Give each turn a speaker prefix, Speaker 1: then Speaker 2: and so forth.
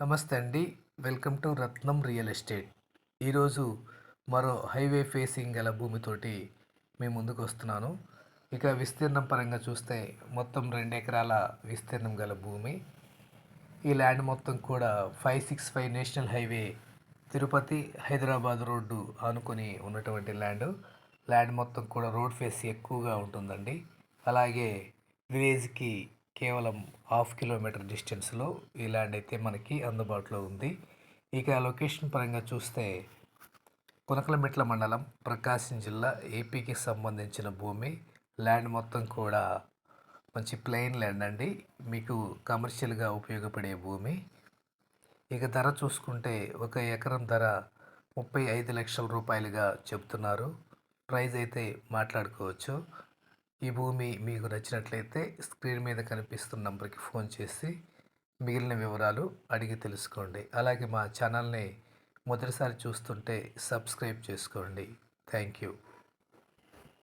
Speaker 1: నమస్తే అండి. Welcome to Ratnam real estate. ఈరోజు మరో హైవే ఫేసింగ్ గల భూమితోటి మేము ముందుకు వస్తున్నాను. ఇక విస్తీర్ణం పరంగా చూస్తే మొత్తం రెండు ఎకరాల విస్తీర్ణం గల భూమి. ఈ ల్యాండ్ మొత్తం కూడా five six five national highway Tirupati Hyderabad road ఆనుకొని ఉన్నటువంటి ల్యాండ్. ల్యాండ్ మొత్తం కూడా రోడ్ ఫేస్ ఎక్కువగా ఉంటుందండి. అలాగే విలేజ్కి కేవలం హాఫ్ కిలోమీటర్ డిస్టెన్స్లో ఈ ల్యాండ్ అయితే మనకి అందుబాటులో ఉంది. ఇక లొకేషన్ పరంగా చూస్తే కొనకలమెట్ల మండలం ప్రకాశం జిల్లా ఏపీకి సంబంధించిన భూమి. ల్యాండ్ మొత్తం కూడా మంచి ప్లెయిన్ ల్యాండ్ అండి. మీకు కమర్షియల్గా ఉపయోగపడే భూమి. ఇక ధర చూసుకుంటే ఒక ఎకరం ధర ముప్పై ఐదు లక్షల రూపాయలుగా చెప్తున్నారు. ప్రైజ్ అయితే మాట్లాడుకోవచ్చు. ఈ భూమి మీకు నచ్చినట్లయితే స్క్రీన్ మీద కనిపిస్తున్న నంబర్కి ఫోన్ చేసి మిగిలిన వివరాలు అడిగి తెలుసుకోండి. అలాగే మా ఛానల్ని మొదటిసారి చూస్తుంటే సబ్స్క్రైబ్ చేసుకోండి. Thank you